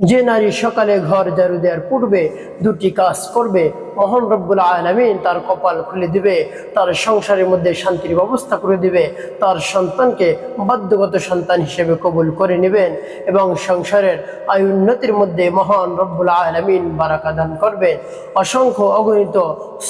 যে নারী সকালে ঘর ঝাড়ু দেওয়ার পূর্বে দুটি কাজ করবে মহান রব্বুল আলমিন তার কপাল খুলে দিবে, তার সংসারের মধ্যে শান্তির ব্যবস্থা করে দিবে, তার সন্তানকে বাধ্যগত সন্তান হিসেবে কবুল করে নেবেন এবং সংসারের আয়ুন্নতির মধ্যে মহান রব্বুল আলমিন বারাকা দান করবেন, অসংখ্য অগণিত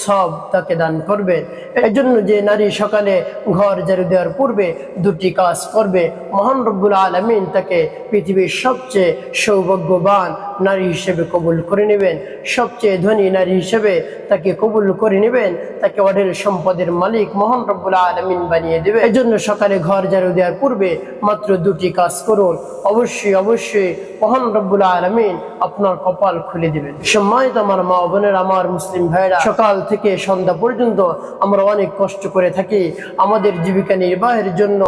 সব তাকে দান করবেন। এই জন্য যে নারী সকালে ঘর ঝাড়ু দেওয়ার পূর্বে দুটি কাজ করবে, মহান রব্বুল আলমিন তাকে পৃথিবীর সবচেয়ে সৌভাগ্যবান নারী হিসেবে কবুল করে নেবেন, সবচেয়ে ধনী নারী হিসেবে তাকে কবুল করে নেবেন, তাকে অঢেল সম্পদের মালিক মহান রব্বুল আলমিন বানিয়ে দেবে এই জন্য সকালে ঘর ঝাড়ু দেওয়ার পূর্বে মাত্র দুটি কাজ করুন। অবশ্যই অবশ্যই মহান রব্বুল আলমিন আপনার কপাল খুলে দিবেন। সম্মানিত আমার মা বোনের, আমার মুসলিম ভাইরা সকাল থেকে সন্ধ্যা পর্যন্ত আমরা অনেক কষ্ট করে থাকি আমাদের জীবিকা নির্বাহের জন্য।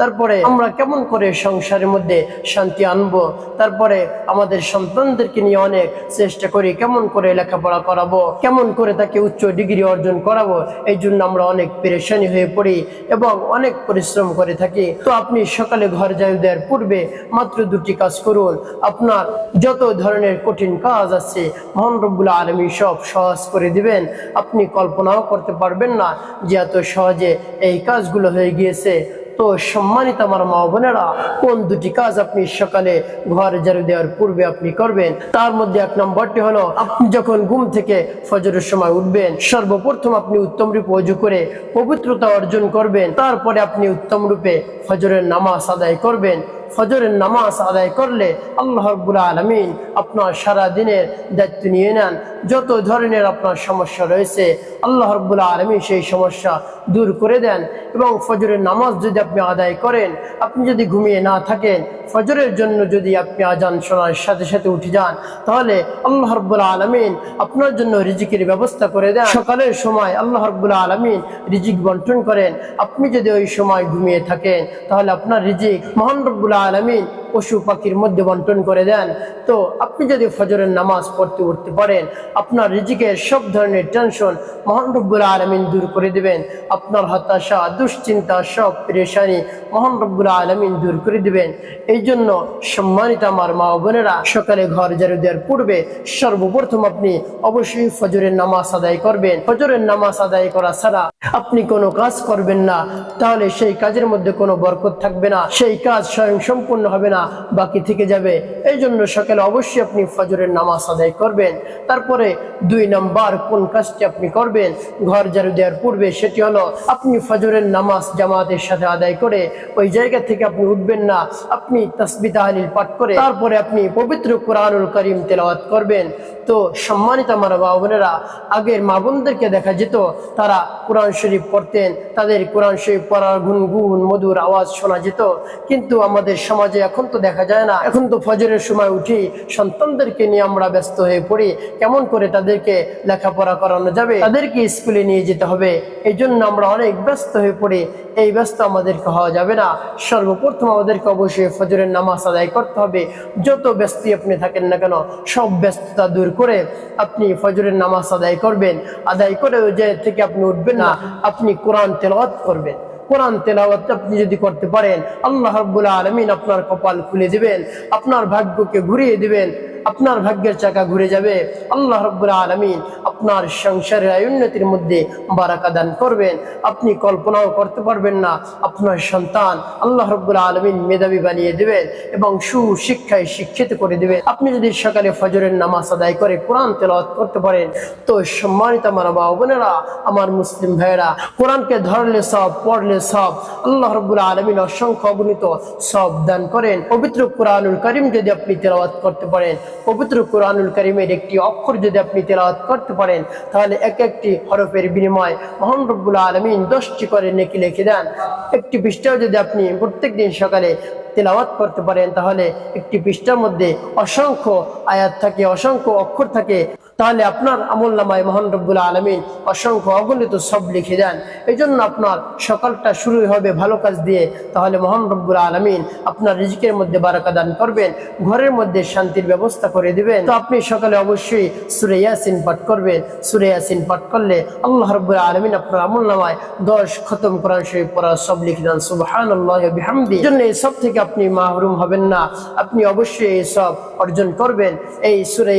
তারপরে আমরা কেমন করে সংসারের মধ্যে শান্তি আনব? তারপরে আমাদের সন্তানদেরকে নিয়ে অনেক চেষ্টা করি, কেমন করে লেখাপড়া করাবো? কেমন করে তাকে উচ্চ ডিগ্রি অর্জন করাবো, এই জন্য আমরা অনেক পেরেশানি হয়ে পড়ি এবং অনেক পরিশ্রম করে থাকি। তো আপনি সকালে ঘর যাই দেওয়ার পূর্বে মাত্র দুটি কাজ করুন। আপনার যত ধরনের কঠিন কাজ আছে মহান রব্বুল আলমী সব সহজ করে দিবেন। আপনি কল্পনাও করতে পারবেন না যে এত সহজে এই কাজগুলো হয়ে গিয়েছে। তো সম্মানিত আমার মা বোনেরা, কোন দুটি কাজ আপনি সকালে ঘর ঝাড়ু দেওয়ার পূর্বে আপনি করবেন? তার মধ্যে এক নম্বরটি হলো, আপনি যখন ঘুম থেকে ফজরের সময় উঠবেন, সর্বপ্রথম আপনি উত্তম রূপে অজু করে পবিত্রতা অর্জন করবেন। তারপরে আপনি উত্তম রূপে ফজরের নামাজ আদায় করবেন। ফজরের নামাজ আদায় করলে আল্লাহ রব্বুল আলমিন আপনার সারা দিনের দায়িত্ব নিয়ে নেন। যত ধরনের আপনার সমস্যা রয়েছে, আল্লাহ রব্বুল আলমিন সেই সমস্যা দূর করে দেন এবং ফজরের নামাজ যদি আপনি আদায় করেন, আপনি যদি ঘুমিয়ে না থাকেন, ফজরের জন্য যদি আপনি আজান শোনার সাথে সাথে উঠে যান, তাহলে আল্লাহ রব্বুল আলমিন আপনার জন্য রিজিকের ব্যবস্থা করে দেন। সকালের সময় আল্লাহ রব্বুল আলমিন রিজিক বন্টন করেন। আপনি যদি ওই সময় ঘুমিয়ে থাকেন, তাহলে আপনার রিজিক মহান রব্বুল আলমিন পশু পাখির মধ্যে বন্টন করে দেন। তো আপনি যদি ফজরের নামাজ পড়তে উঠতে পারেন, আপনার রিজিকের সব ধরনের টেনশন মহান রব্বুল আলমিন দূর করে দিবেন। আপনার হতাশা, দুশ্চিন্তা, সব পরেশানি মহান রব্বুল আলমিন দূর করে দিবেন। এই জন্য সম্মানিত আমার মা বোনেরা, সকালে ঘর ঝাড়ু দেওয়ার পূর্বে সর্বপ্রথম আপনি অবশ্যই ফজরের নামাজ আদায় করবেন। ফজরের নামাজ আদায় করা ছাড়া আপনি কোনো কাজ করবেন না। তাহলে সেই কাজের মধ্যে কোনো বরকত থাকবে না। সেই কাজ স্বয়ং সম্পূর্ণ হবে না। বাকি থেকে যাবে। এই জন্য সকালে অবশ্যই আপনি ফজরের নামাজ আদায় করবেন। তারপরে দুই নাম্বার কোন কাজটি আপনি করবেন, ঘর ঝাড়ু দেওয়ার পূর্বে সেটি হলো আপনি ফজরের নামাজ জামাতের সাথে আদায় করে ওই জায়গা থেকে আপনি উঠবেন না, আপনি তসবি তাহলিল পাঠ করে তারপরে আপনি পবিত্র কোরআনুল করিম তেলাওয়াত করবেন। তো সম্মানিত আমার বাবা বোনেরা, আগের মা বোনদেরকে দেখা যেত, তারা কোরআন শরীফ পড়তেন, তাদের কোরআন শরীফ পড়ার গুনগুন, মধুর আওয়াজ শোনা যেত। কিন্তু আমাদের সমাজে এখন তো দেখা যায় না। এখন তো ফজরের সময় উঠি, সন্তানদেরকে নিয়ে আমরা ব্যস্ত হয়ে পড়ি। কেমন করে তাদেরকে লেখাপড়া করানো যাবে? তাদেরকে স্কুলে নিয়ে যেতে হবে। এই জন্য আমরা অনেক ব্যস্ত হয়ে পড়ি। এই ব্যস্ত আমাদেরকে হওয়া যাবে না। সর্বপ্রথম আমাদেরকে অবশ্যই ফজরের নামাজ আদায় করতে হবে। যত ব্যস্ত আপনি থাকেন না কেন, সব ব্যস্ততা দূর করে আপনি ফজরের নামাজ আদায় করবেন। আদায় করে ওই জায়গা থেকে আপনি উঠবেন না, আপনি কোরআন তেলাওয়াত করবেন। কোরআন তেলাওয়াত আপনি যদি করতে পারেন, আল্লাহ রাব্বুল আলমিন আপনার কপাল খুলে দিবেন, আপনার ভাগ্যকে ঘুরিয়ে দিবেন। আপনার ভাগ্যের চাকা ঘুরে যাবে। আল্লাহ রব্বুল আলমিন আপনার সংসারের আয়োন্নতির মধ্যে বারাকা দান করবেন। আপনি কল্পনাও করতে পারবেন না, আপনার সন্তান আল্লাহ রব্বুল আলমিন মেধাবী বানিয়ে দেবেন এবং সুশিক্ষায় শিক্ষিত করে দেবেন। আপনি যদি সকালে ফজরের নামাজ আদায় করে কোরআন তেলাওয়াত করতে পারেন, তো সম্মানিত আমার মা বোনেরা, আমার মুসলিম ভাইয়েরা, কোরআনকে ধরলে সব, পড়লে সব, আল্লাহ রব্বুল আলমিন অসংখ্য অগণিত সব দান করেন। পবিত্র কোরআনুল করিম যদি আপনি তেলাওয়াত করতে পারেন পবিত্র কোরআনুল করিমের একটি অক্ষর যদি আপনি তেলাওয়াত করতে পারেন, তাহলে এক একটি হরফের বিনিময় মহান রব্বুল আলমিন দশটি করে নেকি লিখে দেন। একটি পৃষ্ঠাও যদি আপনি প্রত্যেক দিন সকালে তেলাওয়াত করতে পারেন, তাহলে একটি পৃষ্ঠার মধ্যে অসংখ্য আয়াত থাকে, অসংখ্য অক্ষর থাকে, তাহলে আপনার আমল নামায় মহান রব্বুল আলমিন অসংখ্য অগণিত সব লিখে দেন। এই জন্য আপনার সকালটা শুরু হবে ভালো কাজ দিয়ে, তাহলে মহান রব্বুল আলমিন আপনার রিজিকের মধ্যে বারাকা দান করবেন, ঘরের মধ্যে শান্তির ব্যবস্থা করে দিবেন। তো আপনি সকালে অবশ্যই সুরে ইয়াসিন পাঠ করবেন। সুরে ইয়াসিন পাঠ করলে আল্লাহ রব্বুল আলমিন আপনার আমল নামায় দশ খতম কোরআন শরীফ পড়া সব লিখে দেন। সুবহান আল্লাহ জন্য এই সব থেকে আপনি মাহরুম হবেন না। আপনি অবশ্যই এই সব অর্জন করবেন। এই সুরে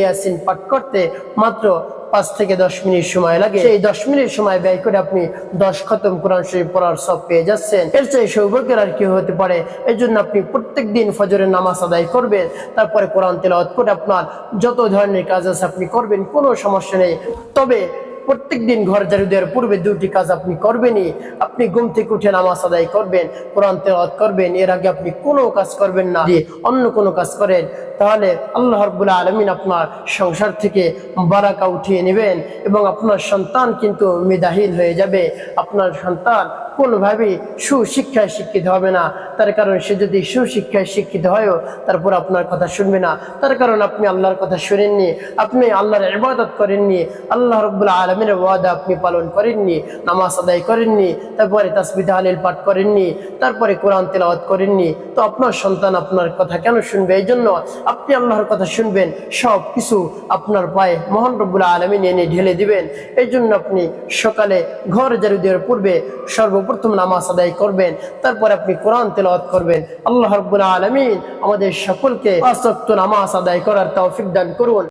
পাঠ করতে মাত্র পাঁচ থেকে দশ মিনিট সময় লাগে। সেই দশ মিনিট সময় ব্যয় করে আপনি দশ খতম কোরআন শরীফ পড়ার সব পেয়ে যাচ্ছেন। এর চেয়ে সৌভাগ্যের আর কি হতে পারে? এই জন্য আপনি প্রত্যেক দিন ফজরের নামাজ আদায় করবেন। তারপরে কোরআন তেলাওয়াত করে আপনার যত ধরনের কাজ আছে আপনি করবেন, কোনো সমস্যা নেই। তবে প্রত্যেক দিন ঘর ঝাড়ু দেওয়ার পূর্বে দুটি কাজ আপনি করবেনই। আপনি ঘুম থেকে উঠে নামাজ আদায় করবেন, কোরআন তেলাওয়াত করবেন, এর আগে আপনি কোনো কাজ করবেন না অন্য কোনো কাজ করেন। তাহলে আল্লাহ রব্বুল্লাহ আলমিন আপনার সংসার থেকে বারাকা উঠিয়ে নেবেন এবং আপনার সন্তান কিন্তু মেধাহীন হয়ে যাবে। আপনার সন্তান কোনোভাবেই সুশিক্ষায় শিক্ষিত হবে না। তার কারণ সে যদি সুশিক্ষায় শিক্ষিত হয়ও, তারপর আপনার কথা শুনবে না। তার কারণ আপনি আল্লাহর কথা শুনেননি, আপনি আল্লাহর ইবাদত করেননি, আল্লাহ রব্বুল্লাহ আলমিনের ওয়াদা আপনি পালন করেননি, নামাজ আদায় করেননি, তারপরে তাসবিদ আলিল পাঠ করেননি, তারপরে কোরআন তেলাওয়াত করেননি। তো আপনার সন্তান আপনার কথা কেন শুনবে? এই জন্য আপনি আল্লাহর কথা শুনবেন, সব কিছু আপনার পায়ে মোহন রব্বুল্লাহ আলমিন এনে ঢেলে দিবেন। এই জন্য আপনি সকালে ঘর জারু দেওয়ার পূর্বে সর্বপ্রথম নামাজ আদায় করবেন, তারপর আপনি কোরআন তেলাওয়াত করবেন। আল্লাহ রব্বুল্লাহ আলমিন আমাদের সকলকে আসক্ত নামাজ আদায় করার তৌফিক দান করুন।